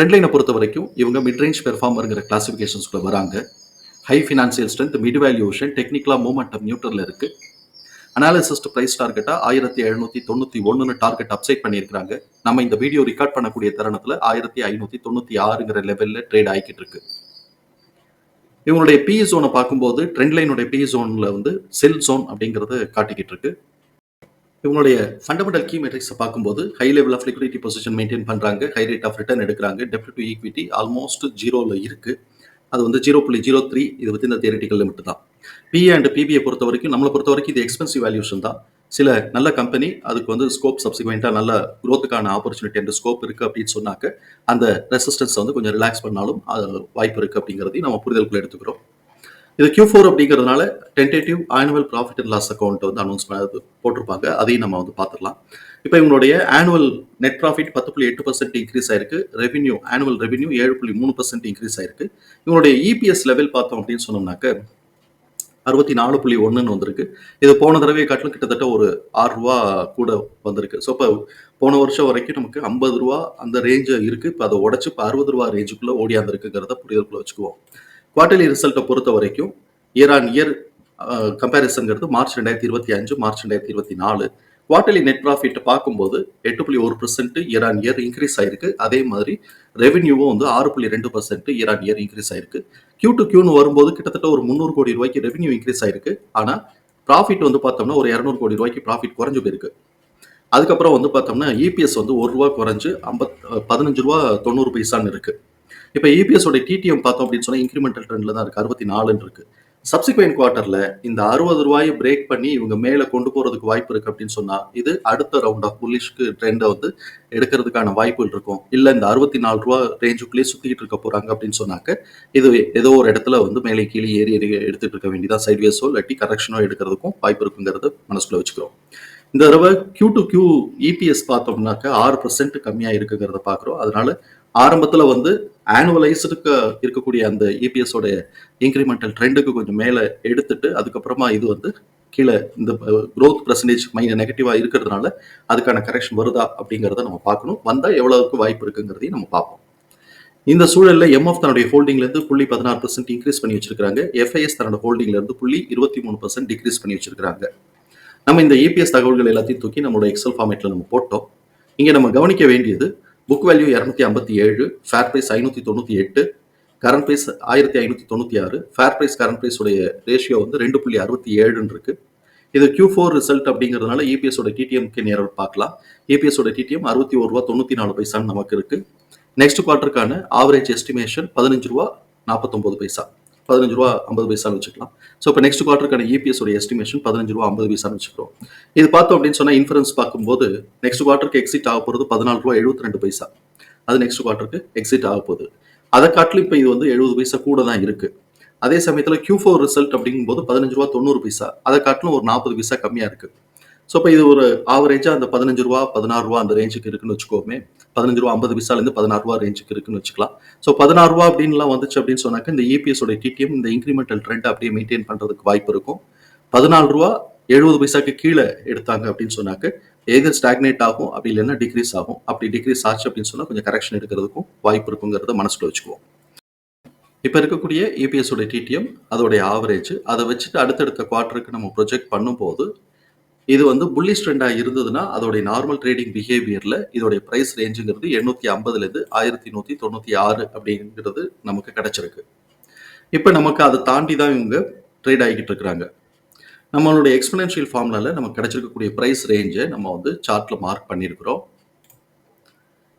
ட்ரெண்ட்லைனை பொறுத்த வரைக்கும் இவங்க மிட்ரேஞ்ச் பெர்ஃபார்மருங்கிற கிளாசிஃபிகேஷன்ஸ்குள்ள வராங்க. High financial strength mid valuation டெக்னிக்கலாக மூமெண்டம் நியூட்ரலில் இருக்குது அனாலிசிஸ்ட் ப்ரைஸ் டார்கெட்டாக ஆயிரத்தி எழுநூற்றி தொண்ணூற்றி ஒன்றுன்னு டார்கெட் அப்சைட் பண்ணியிருக்காங்க நம்ம இந்த வீடியோ ரெக்கார்ட் பண்ணக்கூடிய தருணத்தில் ஆயிரத்தி ஐநூற்றி தொண்ணூற்றி ஆறுங்கிற லெவலில் ட்ரேட் ஆகிக்கிட்டு இருக்கு. இவங்களுடைய பி ஜோனை பார்க்கும்போது ட்ரெண்ட் லைனுடைய பி ஜோனில் வந்து செல் ஜோன் அப்படிங்கிறது காட்டிக்கிட்டு இருக்கு. இவங்களுடைய ஃபண்டமெண்டல் கீ மெட்ரிக்ஸை பார்க்கும்போது high level of liquidity position maintain பண்ணுறாங்க ஹை ரேட் ஆஃப் ரிட்டர்ன் எடுக்கிறாங்க. டெப்ட் டு ஈக்விட்டி ஆல்மோஸ்ட் ஜீரோவில் இருக்குது அது வந்து ஜீரோ புள்ளி ஜீரோ த்ரீ இது வந்து இந்த தியரிட்டிக்கல் லிமிட் தான். பிஏ அண்ட் பிபிஐ பொறுத்த வரைக்கும் நம்மளை பொறுத்த வரைக்கும் இது எக்ஸ்பென்சிவ் வேல்யூஷன் தான். சில நல்ல கம்பெனி அதுக்கு வந்து ஸ்கோப் சப்சிக்வெண்ட்டாக நல்ல குரோத்துக்கான ஆப்பர்ச்சுனிட்டி அண்ட் ஸ்கோப் இருக்குது அப்படின்னு சொன்னாக்க அந்த ரெசிஸ்டன்ஸ் வந்து கொஞ்சம் ரிலாக்ஸ் பண்ணாலும் அது வாய்ப்பு இருக்குது அப்படிங்கிறதையும் நம்ம புரிதலுக்குள்ள எடுத்துக்கிறோம். இது கியூ ஃபோர் அப்படிங்கிறதுனால tentative annual profit and loss account வந்து அனௌன்ஸ் பண்ணது போட்டிருப்பாங்க. அதையும் நம்ம வந்து பார்த்துடலாம் இப்போ இவங்களுடைய ஆனுவல் நெட் ப்ராஃபிட் பத்து புள்ளி எட்டு பர்சன்ட் இன்க்ரீஸ் ஆயிருக்கு. ரெவன்யூ ஆனுவல் ரெவன்யூ ஏழு புள்ளி மூணு பர்சன்ட் இன்க்ரீஸ் ஆயிருக்கு. இவங்களுடைய இபிஎஸ் லெவல் பார்த்தோம் அப்படின்னு சொன்னோம்னாக்க அறுபத்தி நாலு புள்ளி ஒன்றுன்னு வந்திருக்கு. இது போன தடவை காட்டிலும் கிட்டத்தட்ட ஒரு ஆறு ரூபா கூட வந்திருக்கு. ஸோ இப்போ போன வருஷம் வரைக்கும் நமக்கு ஐம்பது ரூபா அந்த ரேஞ்சு இருக்குது இப்போ அதை உடச்சி இப்போ அறுபது ரூபா ரேஞ்சுக்குள்ளே ஓடியாந்துருக்குங்கிறத புரிதலுக்குள்ள வச்சுக்குவோம். குவார்டர்லி ரிசல்ட்டை பொறுத்த வரைக்கும் இயர் ஆன் இயர் கம்பேரிசன்கிறது மார்ச் ரெண்டாயிரத்தி இருபத்தி அஞ்சு மார்ச் ரெண்டாயிரத்தி இருபத்தி நாலு. குவார்டர்லி நெட் ப்ராஃபிட் பார்க்கும்போது எட்டு புள்ளி ஒரு percent year on year increase ஆயிருக்கு. அதே மாதிரி ரெவென்யூவும் வந்து ஆறு புள்ளி ரெண்டு percent year on year increase ஆயிருக்கு கியூ டு கியூன்னு வரும்போது கிட்டத்தட்ட ஒரு முந்நூறு கோடி ரூபாய்க்கு ரெவென்யூ இன்க்ரீஸ் ஆயிருக்கு. ஆனால் ப்ராஃபிட் வந்து பார்த்தோம்னா ஒரு இரநூறு கோடி ரூபாய்க்கு ப்ராஃபிட் குறைஞ்சு போயிருக்கு. அதுக்கப்புறம் வந்து பார்த்தோம்னா இபிஎஸ் வந்து ஒரு ரூபா குறைஞ்சு ஐம்பத் பதினஞ்சு ரூபா தொண்ணூறு பைசான்னு இருக்குது இப்போ இபிஎஸோட டிடிஎம் பார்த்தோம் அப்படின்னு சொன்னால் இன்க்ரிமெண்டல் ட்ரெண்ட்ல தான் இருக்குது அறுபத்தி நாலுன்னு இருக்கு சப்சிக்வெண்ட் குவார்ட்டரில் இந்த அறுபது ரூபாயை பிரேக் பண்ணி இவங்க மேலே கொண்டு போறதுக்கு வாய்ப்பு இருக்கு அப்படின்னு சொன்னா இது அடுத்த ரவுண்ட் ஆஃப் புல்லிஷ்க்கு ட்ரெண்டை வந்து எடுக்கிறதுக்கான வாய்ப்புகள் இருக்கும். இல்ல இந்த அறுபத்தி நாலு ரூபா ரேஞ்சுக்குள்ளேயே சுத்திட்டு இருக்க போறாங்க அப்படின்னு சொன்னாக்க இது ஏதோ ஒரு இடத்துல வந்து மேலே கீழே ஏறி ஏறி எடுத்துட்டு இருக்க வேண்டியதாக சைட்வேஸோ இல்லாட்டி கரெக்ஷனோ எடுக்கிறதுக்கும் வாய்ப்பு இருக்குங்கிறத மனசுக்குள்ள வச்சுக்கிறோம். இந்த தடவை கியூ டு கியூ இபிஎஸ் பார்த்தோம்னாக்க ஆறு பர்சன்ட் கம்மியாக இருக்குங்கிறத பார்க்குறோம். அதனால ஆரம்பத்தில் வந்து ஆனுவலைஸ்டுக்கு இருக்கக்கூடிய அந்த இபிஎஸோட இன்க்ரிமெண்டல் ட்ரெண்டுக்கு கொஞ்சம் மேலே எடுத்துட்டு அதுக்கப்புறமா இது வந்து கீழே இந்த க்ரோத் பர்சன்டேஜ் மைண்ட் நெகட்டிவாக இருக்கிறதுனால அதுக்கான கரெக்ஷன் வருதா அப்படிங்கிறத நம்ம பார்க்கணும். வந்தால் எவ்வளவுக்கு வாய்ப்பு இருக்குங்கிறதையும் நம்ம பார்ப்போம். இந்த சூழலில் எம்எஃப் தன்னுடைய ஹோல்டிங்லேருந்து புள்ளி பதினாறு பர்சன்ட் இன்க்ரீஸ் பண்ணி வச்சிருக்காங்க எஃப்ஐஎஸ் தன்னோட ஹோல்டிங்லேருந்து புள்ளி இருபத்தி மூணு பர்சன்ட் டிக்ரீஸ் பண்ணி வச்சிருக்காங்க நம்ம இந்த இபிஎஸ் தகவல்கள் எல்லாத்தையும் தூக்கி நம்மளோட எக்ஸல் ஃபார்மேட்டில் நம்ம போட்டோம். இங்கே நம்ம கவனிக்க வேண்டியது புக் வேல்யூ இரநூத்தி ஐம்பத்தி ஏழு ஃபேர் ப்ரைஸ் ஐநூற்றி தொண்ணூற்றி எட்டு கரண்ட் ப்ரைஸ் ஆயிரத்தி ஐநூற்றி தொண்ணூற்றி ஆறு ஃபேர் ப்ரைஸ் கரண்ட் ப்ரைஸோடைய ரேஷியோ வந்து ரெண்டு புள்ளி அறுபத்தி ஏழுன்னு இருக்கு இது கியூ ஃபோர் ரிசல்ட் அப்படிங்கிறதுனால இபிஎஸோட டிடிஎம்க்கு நேரம் பார்க்கலாம். இபிஎஸோட டிடிஎம் அறுபத்தி ஒரு ரூபா தொண்ணூற்றி நாலு பைசான்னு நமக்கு இருக்கு. நெக்ஸ்ட் குவார்ட்டருக்கான ஆவரேஜ் எஸ்டிமேஷன் பதினஞ்சு ரூபா நாற்பத்தொம்பது பைசா. பதினஞ்சு ரூபா ஐம்பது பைசான்னு வச்சுக்கலாம். ஸோ இப்போ நெக்ஸ்ட் குவார்டருக்கான இபிஎஸ் உடைய எஸ்டிமேஷன் பதினஞ்சு ரூபா ஐம்பது பைசான்னு வச்சுக்கிறோம். இது பார்த்தோம் அப்படின்னு சொன்னால் இன்ஃபரன்ஸ் பார்க்கும்போது நெக்ஸ்ட் குவார்டருக்கு எக்ஸிட் ஆக போகிறது பதினாலு ரூபா எழுபத்தி ரெண்டு பைசா. அது நெக்ஸ்ட் குவார்டருக்கு எக்ஸிட் ஆக போகுது. அதை காட்டிலும் இப்போ இது வந்து எழுபது பைசா கூட தான் இருக்கு. அதே சமயத்தில் கியூ ஃபோர் ரிசல்ட் அப்படிங்கும்போது பதினஞ்சு ரூபா தொண்ணூறு பைசா. அதை காட்டிலும் ஒரு நாற்பது பைசா கம்மியாக இருக்கு. ஸோ இப்போ இது ஒரு ஆவரேஜாக அந்த பதினஞ்சு ரூபா பதினாறு ரூபா அந்த ரேஞ்சுக்கு இருக்குன்னு வச்சுக்கோமே. பதினஞ்சு ரூபா ஐம்பது பைசாலேருந்து பதினாறு ரூபா ரேஞ்சுக்கு இருக்குன்னு வச்சுக்கலாம். ஸோ பதினாறு ரூபா அப்படின்லாம் வந்துச்சு அப்படின்னு சொன்னாக்க இந்த இபிஎஸோட டிடிஎம் இந்த இன்க்ரிமெண்டல் ட்ரெண்ட் அப்படியே மெயின்டைன் பண்ணுறதுக்கு வாய்ப்பு இருக்கும். பதினாலு ரூபா எழுபது பைசாக்கு கீழே எடுத்தாங்க அப்படின்னு சொன்னாக்க எது ஸ்டாக்னேட் ஆகும் அப்படி இல்லைன்னா டிக்ரீஸ் ஆகும். அப்படி டிக்ரீஸ் ஆச்சு அப்படின்னு சொன்னால் கொஞ்சம் கரெக்ஷன் எடுக்கிறதுக்கும் வாய்ப்பு இருக்குங்கிறத மனசில் வச்சுக்குவோம். இப்போ இருக்கக்கூடிய இபிஎஸோட டிடிஎம் அதோடைய ஆவரேஜ் அதை வச்சுட்டு அடுத்தடுத்த குவார்ட்டருக்கு நம்ம ப்ரொஜெக்ட் பண்ணும்போது இது வந்து புல்லிஷ் ட்ரெண்டாக இருந்ததுன்னா அதோடைய நார்மல் ட்ரேடிங் பிஹேவியரில் இதோடைய ப்ரைஸ் ரேஞ்சுங்கிறது எண்ணூற்றி ஐம்பதுலேருந்து ஆயிரத்தி நூற்றி தொண்ணூற்றி ஆறு அப்படிங்கிறது நமக்கு கிடச்சிருக்கு. இப்போ நமக்கு அதை தாண்டி தான் இவங்க ட்ரேட் ஆகிக்கிட்டு இருக்கிறாங்க. நம்மளுடைய எக்ஸ்பனன்ஷியல் ஃபார்முலாவில் நமக்கு கிடச்சிருக்கக்கூடிய ப்ரைஸ் ரேஞ்சை நம்ம வந்து சார்ட்டில் மார்க் பண்ணியிருக்கிறோம்.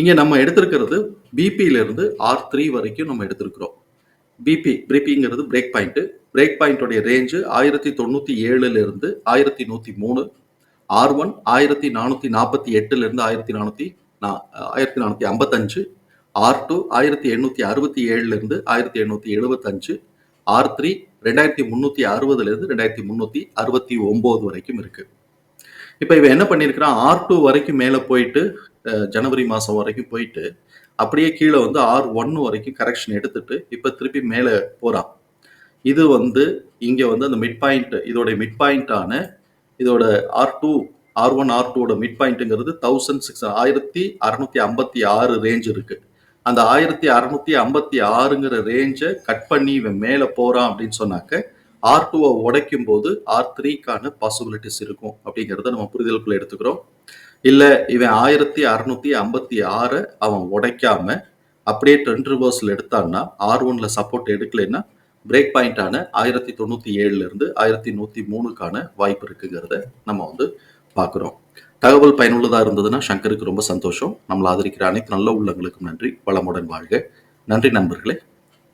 இங்கே நம்ம எடுத்திருக்கிறது பிபியிலிருந்து ஆர் த்ரீ வரைக்கும் நம்ம எடுத்திருக்கிறோம். பிபி பிரிபிங்கிறது பிரேக் பாயிண்ட்டு பிரேக் பாயிண்டோடைய ரேஞ்சு ஆயிரத்தி தொண்ணூற்றி ஏழுலேருந்து ஆயிரத்தி நூற்றி மூணு ஆர் ஒன் ஆயிரத்தி நானூற்றி நாற்பத்தி எட்டுலேருந்து ஆயிரத்தி நானூற்றி நா ஆயிரத்தி நானூற்றி ஐம்பத்தஞ்சு ஆர் டூ ஆயிரத்தி எண்ணூற்றி அறுபத்தி ஏழுலேருந்து ஆயிரத்தி எண்ணூற்றி எழுபத்தஞ்சு ஆர் த்ரீ ரெண்டாயிரத்தி முந்நூற்றி அறுபதுலேருந்து ரெண்டாயிரத்தி முந்நூற்றி அறுபத்தி ஒம்பது வரைக்கும் இருக்குது இப்போ இவன் என்ன பண்ணியிருக்கிறான்? ஆர் டூ வரைக்கும் மேலே போயிட்டு ஜனவரி மாதம் வரைக்கும் போயிட்டு அப்படியே கீழே வந்து ஆர் ஒன் வரைக்கும் கரெக்ஷன் எடுத்துட்டு இப்போ திருப்பி மேலே போகிறான் இது வந்து இங்கே வந்து அந்த மிட் பாயிண்ட் இதோட மிட் பாயிண்டான இதோட R two R one R டூவோட மிட் பாயிண்ட்டுங்கிறது தௌசண்ட் சிக்ஸ் ஆயிரத்தி அறநூற்றி ஐம்பத்தி ஆறு ரேஞ்ச் இருக்கு. அந்த ஆயிரத்தி அறநூற்றி ஐம்பத்தி ஆறுங்கிற ரேஞ்சை கட் பண்ணி இவன் மேலே போகிறான் அப்படின்னு சொன்னாக்க ஆர் டூவை உடைக்கும் போது ஆர் த்ரீக்கான பாசிபிலிட்டிஸ் இருக்கும் அப்படிங்கிறத நம்ம புரிதலுக்குள்ள எடுத்துக்கிறோம். இல்லை இவன் ஆயிரத்தி அறநூற்றி ஐம்பத்தி ஆறை அவன் உடைக்காம அப்படியே ட்ரெண்ட் ரிவர்ஸில் எடுத்தான்னா ஆர் ஒன்ல சப்போர்ட் எடுக்கலைன்னா பிரேக் பாயிண்டான ஆயிரத்தி தொண்ணூற்றி ஏழுலேருந்து ஆயிரத்தி நூற்றி மூணுக்கான வாய்ப்பு இருக்குங்கிறத நம்ம வந்து பார்க்குறோம். தகவல் பயனுள்ளதாக இருந்ததுன்னா சங்கருக்கு ரொம்ப சந்தோஷம். நம்மளை ஆதரிக்கிற அனைத்து நல்ல உள்ளங்களுக்கும் நன்றி. வளமுடன் வாழ்க. நன்றி நண்பர்களே.